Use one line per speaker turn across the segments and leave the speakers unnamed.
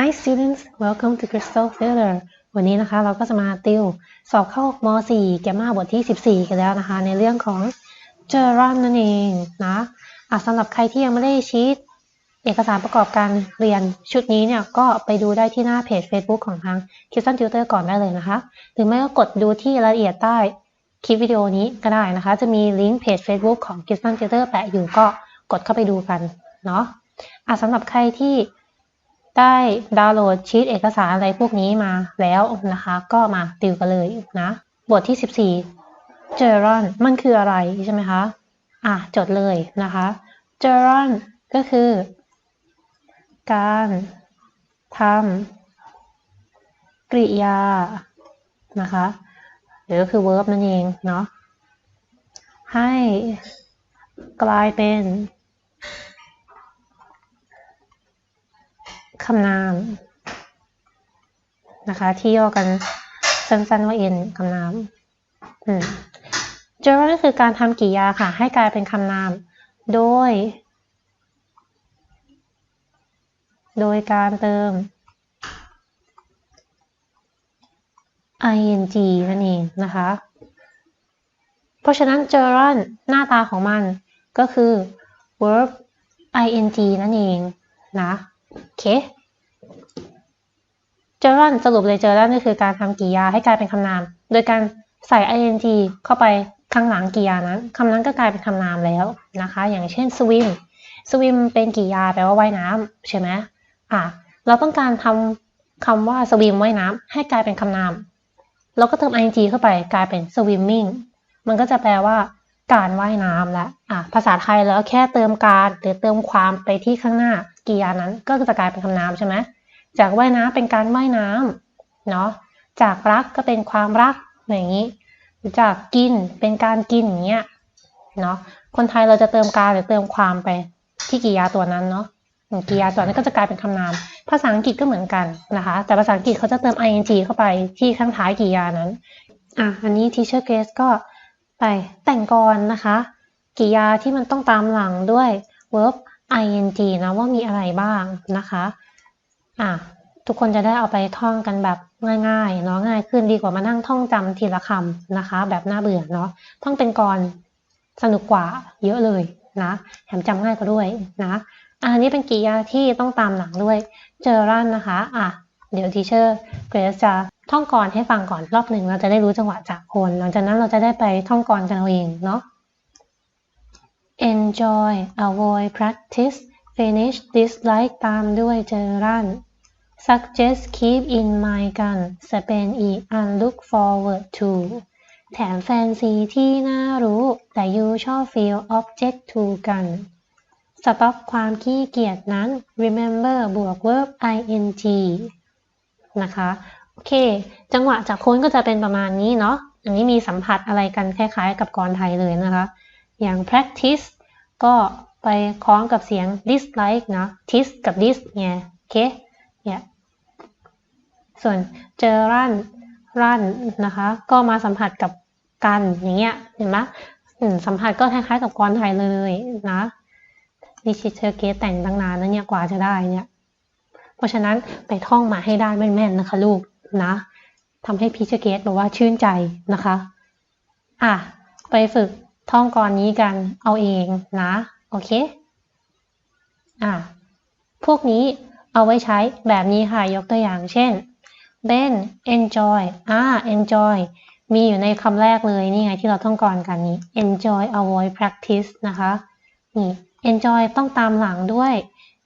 Hi students, welcome to Crystal Theater วันนี้นะคะเราก็จะมาติว สอบเข้าม4แกมมาบทที่ 14 กันแล้วนะคะ ในเรื่องของ j e r o n นั่นเองนะอะสำหรับใครที่ยังไม่ได้ชีตเอกสารประกอบการเรียนชุดนี้เนี่ย ก็ไปดูได้ที่หน้าเพจ Facebook ของทาง k i s t a n Tutor ก่อนได้เลยนะคะ หรือไม่ก็กดดูที่รายละเอียดใต้คลิปวิดีโอนี้ก็ได้นะคะ จะมีลิงก์เพจ Facebook ของ k i s t a n Tutor แปะอยู่ก็กดเข้าไปดูกันเนาะอะสำหรับใครที่ ได้ดาวน์โหลดชีตเอกสารอะไรพวกนี้มาแล้วนะคะ ก็มาติวกันเลยนะบทที่ 14เจอรอนมันคืออะไรใช่ไหมคะ อะ จดเลยนะคะเจอรอนก็คือ การทำกริยานะคะหรือก็คือ verb นั่นเองเนาะให้กลายเป็น คำนามนะคะ ที่ย่อกันสั้นๆว่า n คำนามอืม gerund ก็คือการทำกริยาค่ะ ให้กลายเป็นคำนาม โดย โดยการเติม ing นั่นเองนะคะ เพราะฉะนั้น gerund หน้าตาของมันก็คือ verb ing นั่นเองนะ โอเคเจอรันสรุปเลยเจอรันก็คือการทำกริยาให้กลายเป็นคำนาม โดยการใส่ ing เข้าไปข้างหลังกริยานั้นคำนั้นก็กลายเป็นคำนามแล้วนะคะ อย่างเช่น swim swim เป็นกริยาแปลว่าว่ายน้ำใช่ไหมอะเราต้องการทำคำว่า swim ว่ายน้ำให้กลายเป็นคำนาม เราก็เติม ing เข้าไปกลายเป็น swimming มันก็จะแปลว่าการว่ายน้ำและอะภาษาไทยแล้วแค่เติมการหรือเติมความไปที่ข้างหน้า กิยานั้นก็จะกลายเป็นคำนามใช่ไหมจากว่ายน้ำเป็นการว่ายน้ำเนาะจากรักก็เป็นความรักอย่างนี้ จากกินเป็นการกินอย่างเงี้ยเนาะคนไทยเราจะเติมการหรือเติมความไปที่กริยาตัวนั้นเนาะกริยาตัวนั้นก็จะกลายเป็นคำนาม ภาษาอังกฤษก็เหมือนกันนะคะ แต่ภาษาอังกฤษเขาจะเติม ing เข้าไปที่ข้างท้ายกิยานั้นอะอันนี้ teacher Grace ก็ไปแต่งกรนะคะกริยาที่มันต้องตามหลังด้วย verb ing นะว่ามีอะไรบ้างนะคะอะทุกคนจะได้เอาไปท่องกันแบบง่ายๆเนาะง่ายขึ้นดีกว่ามานั่งท่องจำทีละคำนะคะ แบบน่าเบื่อเนาะท่องเป็นกรสนุกกว่าเยอะเลยนะแถมจำง่ายกว่าด้วยนะอันนี้เป็นกริยาที่ต้องตามหลังด้วยเจอรันนะคะอะเดี๋ยวทีเชอร์เกรซจะท่องกรให้ฟังก่อนรอบหนึ่งเราจะได้รู้จังหวะจากคน หลังจากนั้นเราจะได้ไปท่องกรกันเอาเองเนาะ enjoy avoid practice finish dislike ตามด้วยเจอรัน suggest keep in mind กัน spend อีก and look forward to แถมแฟนซีที่น่ารู้ แต่ you ชอบ feel object to กัน stop ความขี้เกียจนั้น remember บวก verb ing นะคะ โอเค จังหวะจากโค้นก็จะเป็นประมาณนี้เนาะ อันนี้มีสัมผัสอะไรกันคล้ายๆ กับกรไทยเลยนะคะ อย่าง practice ก็ไปคล้องกับเสียง dislike นะ tis กับ dis เนี่ยโอเคเนี่ยส่วนเจอ run run นะคะ ก็มาสัมผัสกับกันอย่างเงี้ยเห็นไหมสัมผัสก็คล้ายๆกับกรไทยเลยนะนี่ชิเชอร์เกตแต่งตั้งนานนะเนี่ยกว่าจะได้เนี่ย เพราะฉะนั้นไปท่องมาให้ได้แม่นๆนะคะลูกนะทำให้พีเชอร์เกตบอกว่าชื่นใจนะคะ อะ ไปฝึก ท่องกรนี้กันเอาเองนะ โอเค อะ พวกนี้เอาไว้ใช้แบบนี้ค่ะ ยกตัวอย่างเช่น Ben enjoy อ่า enjoy มีอยู่ในคำแรกเลยนี่ไงที่เราท่องกรกันนี้ enjoy avoid practice นะคะนี่ enjoy ต้องตามหลังด้วย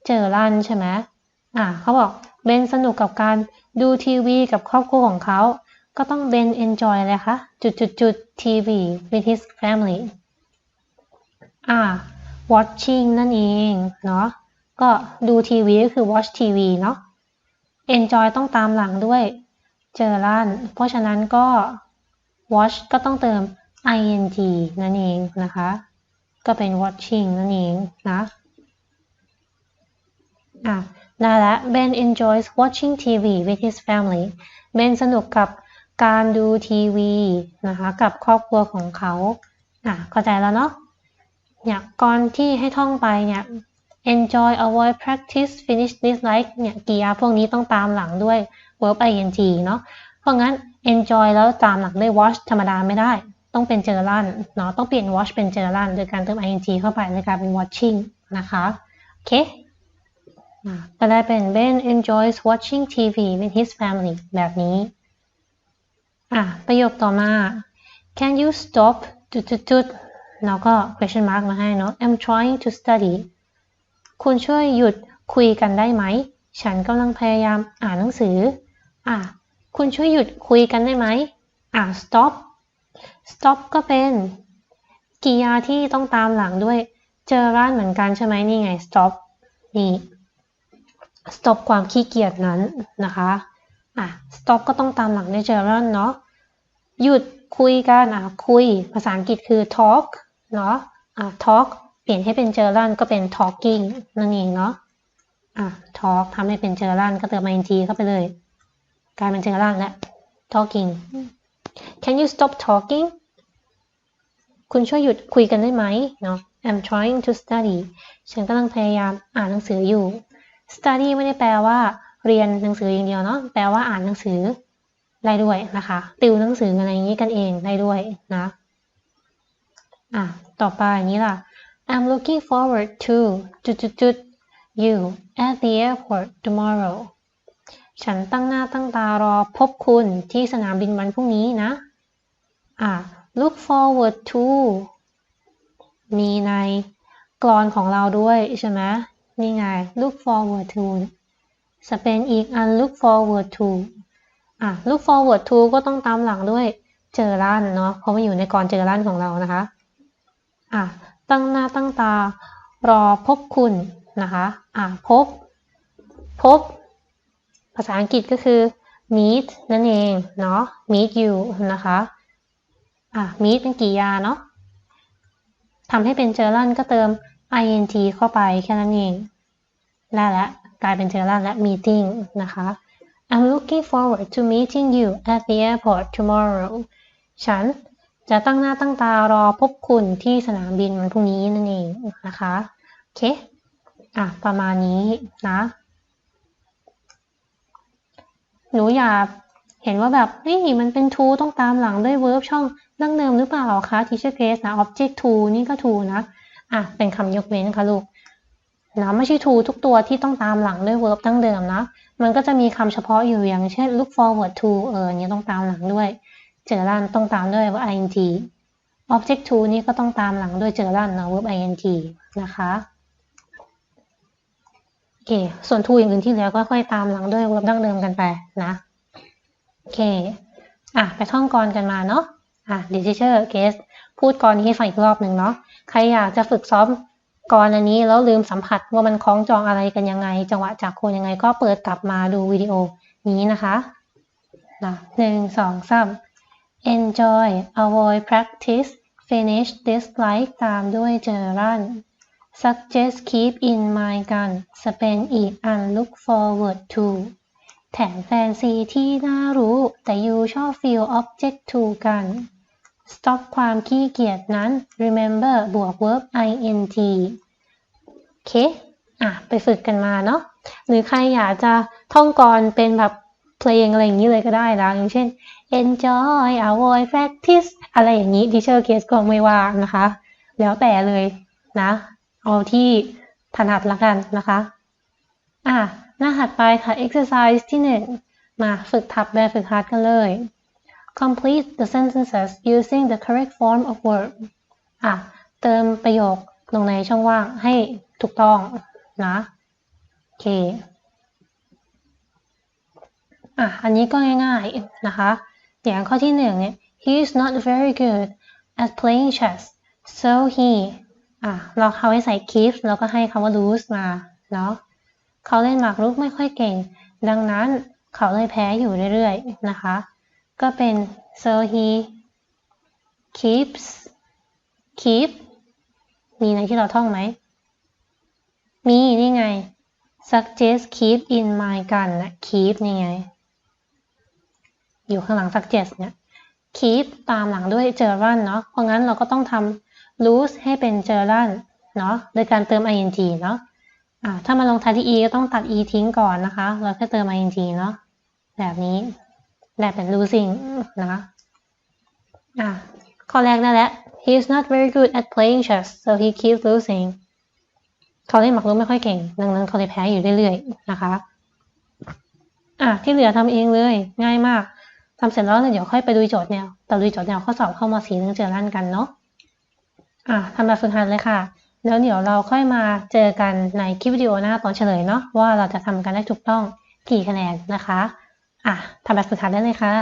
เจอรันใช่ไหมอะเขาบอกเบนสนุกกับการดูทีวีกับครอบครัวของเขา ก็ต้องเบน enjoy เลยค่ะจุดจุดจุดทีวี with his family อ่า watching นั่นเองเนาะก็ดูทีวีก็คือ watch TV เนาะ enjoy ต้องตามหลังด้วย เจอรันเพราะฉะนั้นก็ watch ก็ต้องเติม ing นั่นเองนะคะ ก็เป็น watching นั่นเองนะอะได้ล้ว Ben enjoys watching TV with his family Ben สนุกกับ การดูทีวีนะคะกับครอบครัวของเขาอะเข้าใจแล้วเนาะเนี่ยก่อนที่ให้ท่องไปเนี่ย enjoy avoid practice finish dislike เนี่ยกริยาพวกนี้ต้องตามหลังด้วย verb ing เนาะเพราะงั้น enjoy แล้วตามหลังด้วย watch ธรรมดาไม่ได้ ต้องเป็นเจอรันเนาะต้องเปลี่ยน watch เป็นเจอรันโดยการเติม ing เข้าไปในการเป็น watching นะคะโอเคก็ได้เป็น Ben enjoys watching TV with his family แบบนี้ อะ ประโยคต่อมา Can you stop จุดจุดจุดแล้วก็ question mark มาให้เนาะ I'm trying to study คุณช่วยหยุดคุยกันได้ไหม ฉันกำลังพยายามอ่านหนังสือ อะ คุณช่วยหยุดคุยกันได้ไหม อะ stop stop ก็เป็นกริยาที่ต้องตามหลังด้วย เจอร้านเหมือนกันใช่ไหมนี่ไง stop นี่ stop ความขี้เกียจนั้นนะคะ อะ stop ก็ต้องตามหลังด้วยเจอร้านเนาะ หยุดคุยกันอะคุย ภาษาอังกฤษคือ talk เนาะอะ talk เปลี่ยนให้เป็นเจอรันก็เป็น talking นั่นเองเนาะอะ talk ทำให้เป็นเจอรันก็เติม ing เข้าไปเลยกลายเป็นเจอรันแล้ว talking Can you stop talking คุณช่วยหยุดคุยกันได้ไหมเนาะ I'm trying to study ฉันกำลังพยายามอ่านหนังสืออยู่ study ไม่ได้แปลว่าเรียนหนังสืออย่างเดียวเนาะ แปลว่าอ่านหนังสือ ได้ด้วยนะคะ ติวหนังสืออะไรอย่างนี้กันเองได้ด้วยนะอะต่อไปนี้ล่ะ I'm looking forward to จุดจุดจุด you at the airport tomorrow ฉันตั้งหน้าตั้งตารอพบคุณที่สนามบินวันพรุ่งนี้นะอะ look forward to มีในกรอนของเราด้วยใช่ไหมนี่ไง look forward to จะเป็นอีกอัน look forward to อะ look forward to ก็ต้องตามหลังด้วยเจอร้านเนาะเพราะมันอยู่ในกรเจอร้านของเรานะคะอะตั้งหน้าตั้งตารอพบคุณนะคะอะพบ พบ ภาษาอังกฤษก็คือ meet นั่นเองเนาะ meet you นะคะอะ meet เป็นกริยาเนาะทำให้เป็นเจอรันก็เติม ing เข้าไปแค่นั้นเองได้แล้วกลายเป็นเจอรันและ meeting นะคะ I'm looking forward to meeting you at the airport tomorrow ฉันจะตั้งหน้าตั้งตารอพบคุณที่สนามบินวันพรุ่งนี้นั่นเองนะคะ โอเค อะ ประมาณนี้นะ หนูอยากเห็นว่าแบบนี่มันเป็น to ต้องตามหลังด้วย verb ช่องดั้งเดิมหรือเปล่าคะ teacher case นะ object to นี่ก็ to นะ อะ เป็นคำยกเว้นค่ะลูก นะไม่ใช่ to ทุกตัวที่ต้องตามหลังด้วย verb ดั้งเดิมนะ มันก็จะมีคำเฉพาะอยู่อย่างเช่น look forward to เออเนี่ยต้องตามหลังด้วย เจอรันต้องตามด้วย verb ing object to นี่ก็ต้องตามหลังด้วยเจอรันนะ verb ing นะคะโอเค ส่วน to อย่างอื่นที่เหลือก็ค่อยตามหลังด้วย verb ดั้งเดิมกันไปนะโอเคอะไปท่องกรกันมาเนาะอะเดี๋ยวเชอร์เกสพูดกรนี้ให้ฟังอีกรอบหนึ่งเนาะใครอยากจะฝึกซ้อม กรอันนี้แล้วลืมสัมผัสว่ามันคล้องจองอะไรกันยังไง จังหวะจากโคนยังไงก็เปิดกลับมาดูวิดีโอนี้นะคะนะหนึ่งสองสาม enjoy avoid practice finish dislike ตามด้วยเจอรัน suggest keep in mind กัน spend อีกอัน look forward to แถมแฟนซีที่น่ารู้แต่ยูชอบ feel object to กัน stop ความขี้เกียจนั้น remember บวก verb ing เคอะไปฝึกกันมาเนาะหรือใครอยากจะท่องกรเป็นแบบเพลงอะไรอย่างนี้เลยก็ได้นะอย่างเช่น enjoy avoid practice อะไรอย่างนี้ teacher case ก็ไม่ว่านะคะ แล้วแต่เลยนะ เอาที่ถนัดละกันนะคะอะหน้าถัดไปค่ะ exercise ที่หนึ่งมาฝึกทับแบบฝึกหัดกันเลย complete the sentences using the correct form of verb อะ เติมประโยคลงในช่องว่างให้ ถูกต้องนะโอเคอะอันนี้ก็ง่ายๆนะคะ อย่างข้อที่หนึ่งเนี่ย he is not very good at playing chess so he อะเราเขาให้ใส่ keep แล้วก็ให้คำว่า lose มาเนาะเขาเล่นหมากรุกไม่ค่อยเก่ง ดังนั้นเขาเลยแพ้อยู่เรื่อยๆนะคะ ก็เป็น so he keeps keep มีในที่เราท่องไหม มีนี่ไง suggest keep in mind กันนะ keep นี่ไง อยู่ข้างหลัง suggest เนี่ย keep ตามหลังด้วย gerund เนาะเพราะงั้นเราก็ต้องทำ lose ให้เป็น gerund เนาะโดยการเติม ing เนาะอ่าถ้ามาลงท้ายที่ e ก็ต้องตัด e ทิ้งก่อนนะคะแล้วค่เติม ing เนาะแบบนี้แบบเป็น losing นะคะอะข้อแรกนั่นแหละ he is not very good at playing chess so he keeps losing เขาเล่นหมากรุกไม่ค่อยเก่ง ดังนั้นเขาเลยแพ้อยู่เรื่อยๆนะคะ อะที่เหลือทำเองเลย ง่ายมากทำเสร็จแล้วเดี๋ยวค่อยไปดูโจทย์แนวแต่ดูโจทย์แนวข้อสอบเข้ามาสีนึงเจอลั่นกันเนาะอะทำแบบฝึกหัดเลยค่ะ แล้วเดี๋ยวเราค่อยมาเจอกันในคลิปวิดีโอหน้าตอนเฉลยเนาะว่าเราจะทำกันได้ถูกต้องกี่คะแนนนะคะ อะทำแบบฝึกหัดได้เลยค่ะ